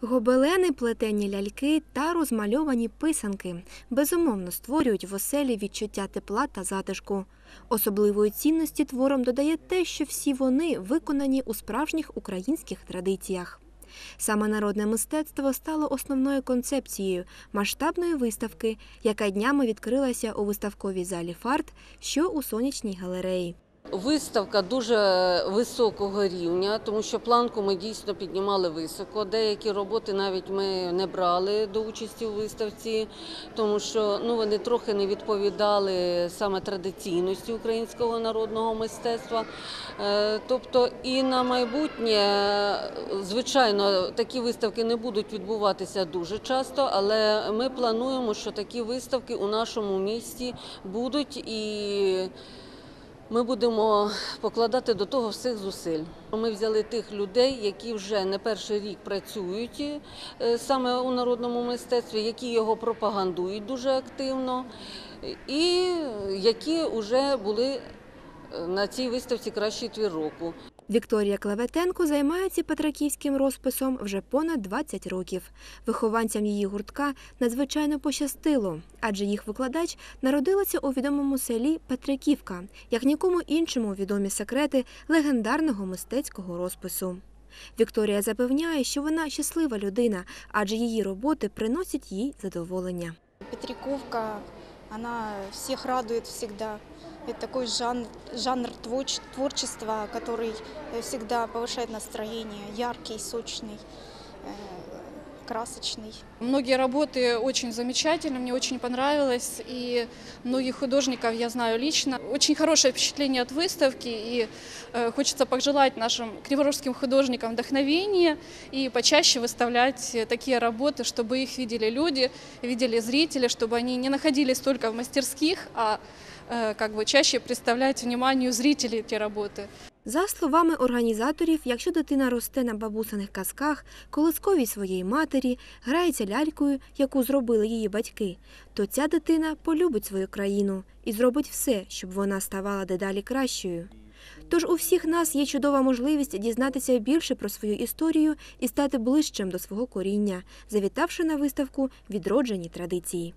Гобелени, плетені ляльки та розмальовані писанки безумовно створюють в оселі відчуття тепла та затишку. Особливої цінності творам додає те, що всі вони виконані у справжніх українських традиціях. Саме народне мистецтво стало основною концепцією масштабної виставки, яка днями відкрилася у виставковій залі Фарт, що у сонячній галереї. Виставка дуже високого рівня, тому що планку ми дійсно піднімали високо. Деякі роботи навіть ми не брали до участі у виставці, тому що ну, вони трохи не відповідали саме традиційності українського народного мистецтва. Е, Тобто і на майбутнє, звичайно, такі виставки не будуть відбуватися дуже часто, але ми плануємо, що такі виставки у нашому місті будуть і. Ми будемо покладати до того всіх зусиль. Ми взяли тих людей, які вже не перший рік працюють е, саме у народному мистецтві, які його пропагандують дуже активно, і які вже були на цій виставці кращий твір року. Вікторія Клеветенко займається петраківським розписом вже понад 20 років. Вихованцям її гуртка надзвичайно пощастило, адже їх викладач народилася у відомому селі Петриківка, як нікому іншому відомі секрети легендарного мистецького розпису. Вікторія запевняє, що вона щаслива людина, адже її роботи приносять їй задоволення. Петриковка, она всех радует всегда. Это такой жанр, жанр творч- творчества, который э, всегда повышает настроение, яркий, сочный, э, красочный. Многие работы очень замечательны, мне очень понравилось, и многих художников я знаю лично. Очень хорошее впечатление от выставки, и э, хочется пожелать нашим криворожским художникам вдохновения и почаще выставлять э, такие работы, чтобы их видели люди, видели зрители, чтобы они не находились только в мастерских, а э, как бы чаще представлять вниманию зрителей эти работы. За словами організаторів, якщо дитина росте на бабусиних казках, колисковій своєї матері, грається лялькою, яку зробили її батьки, то ця дитина полюбить свою країну і зробить все, щоб вона ставала дедалі кращою. Тож у всіх нас є чудова можливість дізнатися більше про свою історію і стати ближчим до свого коріння, завітавши на виставку відроджені традиції.